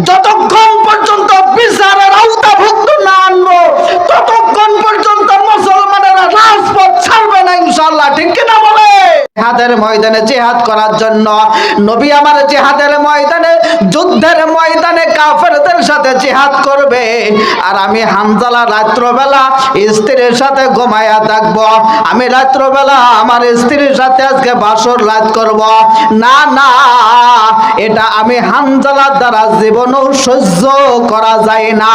যতক্ষণ পর্যন্ত বিচারের আওতাভুক্ত না আনব ততক্ষণ পর্যন্ত মুসলমানেরা রাজপথ ছাড়বে না ইনশাল্লাহ ঠিক কিনা বলে জেহাদের ময়দানে জেহাদ করার জন্য। নবী আমার জেহাদের ময়দানে, যুদ্ধের ময়দানে কাফেরদের সাথে জেহাদ করবে। আর আমি হামজালা রাত্রবেলা স্ত্রীর সাথে ঘুমায়া থাকব। আমি রাত্রবেলা আমার স্ত্রীর সাথে আজকে বাসর রাত করব। না না, এটা আমি হামজালার দ্বারা জীবনও সহ্য করা যায় না।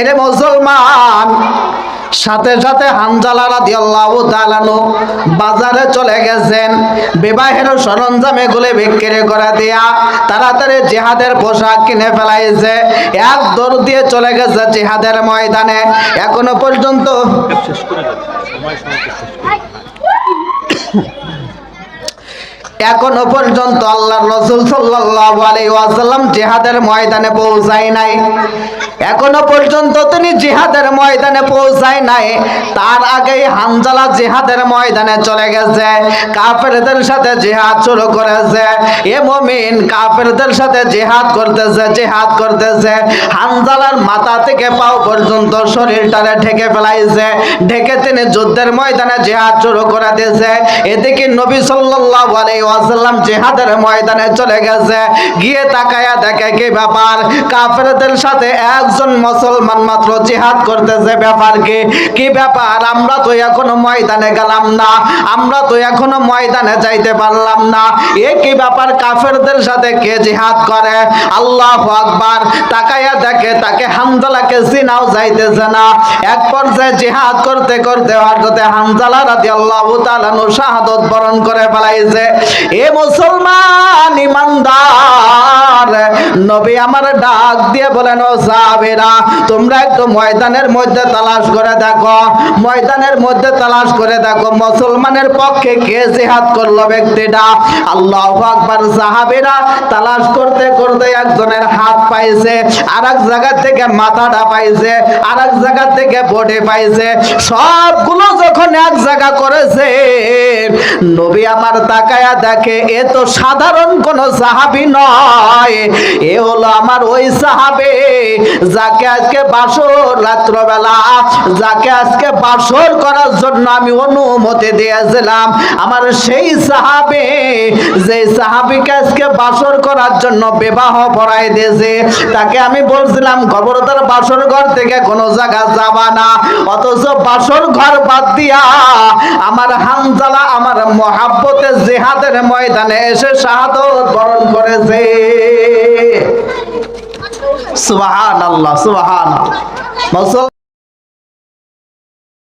এরে মুসলমান সাথে সাথে হানজালা রাদিয়াল্লাহু তাআলানো বাজারে চলে গেছেন। বিবাহের সরঞ্জাম এগুলো বিক্রি করে দেয়া তাড়াতাড়ি জিহাদের পোশাক কিনে ফেলাইছে। এক দৌড় দিয়ে চলে গেছে জিহাদের ময়দানে। এখনও পর্যন্ত এখনও পর্যন্ত আল্লাহ রসুল ওয়াসাল্লাম জিহাদের ময়দানে পৌঁছায় নাই। এখনও পর্যন্ত তিনি জিহাদের ময়দানে পৌঁছায় নাই। তার আগেই হানজালা জিহাদের ময়দানে চলে গেছে। কাফেরদের সাথে জিহাদ শুরু করেছে। এ মমিন কাফেরদের সাথে জিহাদ করতেছে জিহাদ করতেছে। হানজালার মাথা থেকে পাও পর্যন্ত শরীরটারে ঢেকে ফেলাইছে। ঢেকে তিনি যুদ্ধের ময়দানে জিহাদ শুরু করে দিয়েছে। এদিকে নবী সাল্লাল্লাহু আলাইহি ওয়াসাল্লাম জিহাদের ময়দানে চলে গেছে। গিয়ে তাকায়া দেখে কি ব্যাপার? কাফেরদের সাথে একজন মুসলমান মাত্র জিহাদ করতেছে, ব্যাপার কি? কি ব্যাপার? আমরা তো এখনও ময়দানে গেলাম না। আমরা তো এখনও ময়দানে যাইতে পারলাম না। এ কি ব্যাপার? কাফেরদের সাথে কে জিহাদ করে? আল্লাহু আকবার। তাকায়া দেখে তাকে হামজালাকে চিনাও যাইতেছে না। এক পর্যায়ে জিহাদ করতে করতে হামজালা রাদিয়াল্লাহু তাআলা শাহাদাত বরণ করে ফেলাইছে। এ মুসলমান ইমানদার, নবী আমার ডাক দিয়ে বলেন, ও সাহাবেরা, তোমরা একটু ময়দানের মধ্যে তালাশ করে দেখো, ময়দানের মধ্যে তালাশ করে দেখো, মুসলমানের পক্ষে কে জিহাদ করল ব্যক্তিটা? আল্লাহু আকবার, সাহাবেরা তালাশ করতে করতে একজনের হাত পাইছে আর এক জায়গা থেকে মাথাটা পাইছে আর এক জায়গা থেকে বডি পাইছে, সবগুলো যখন এক জায়গা করেছে নবী আমার তাকায়া দেখে, এ তো সাধারণ কোন সাহাবি নয়। এ হলো আমার ওই সাহাবে যাকে আজকে বাসর রাত্রবেলা, যাকে আজকে বাসর করার জন্য আমি অনুমতি দিয়েছিলাম। আমার সেই সাহাবে যে সাহাবিকে আজকে বাসর করার জন্য বিবাহ পড়াই দিয়েছে, তাকে আমি বলছিলাম, খবরদার, বাসর ঘর থেকে কোনো জায়গা যাবা না। অথচ বাসর ঘর বাদ দিয়া আমার হামজালা আমার মহাব্বতে জেহাদের ময়দানে এসে শাহাদত বরণ করেছে। সুবাহান আল্লাহ সুবহান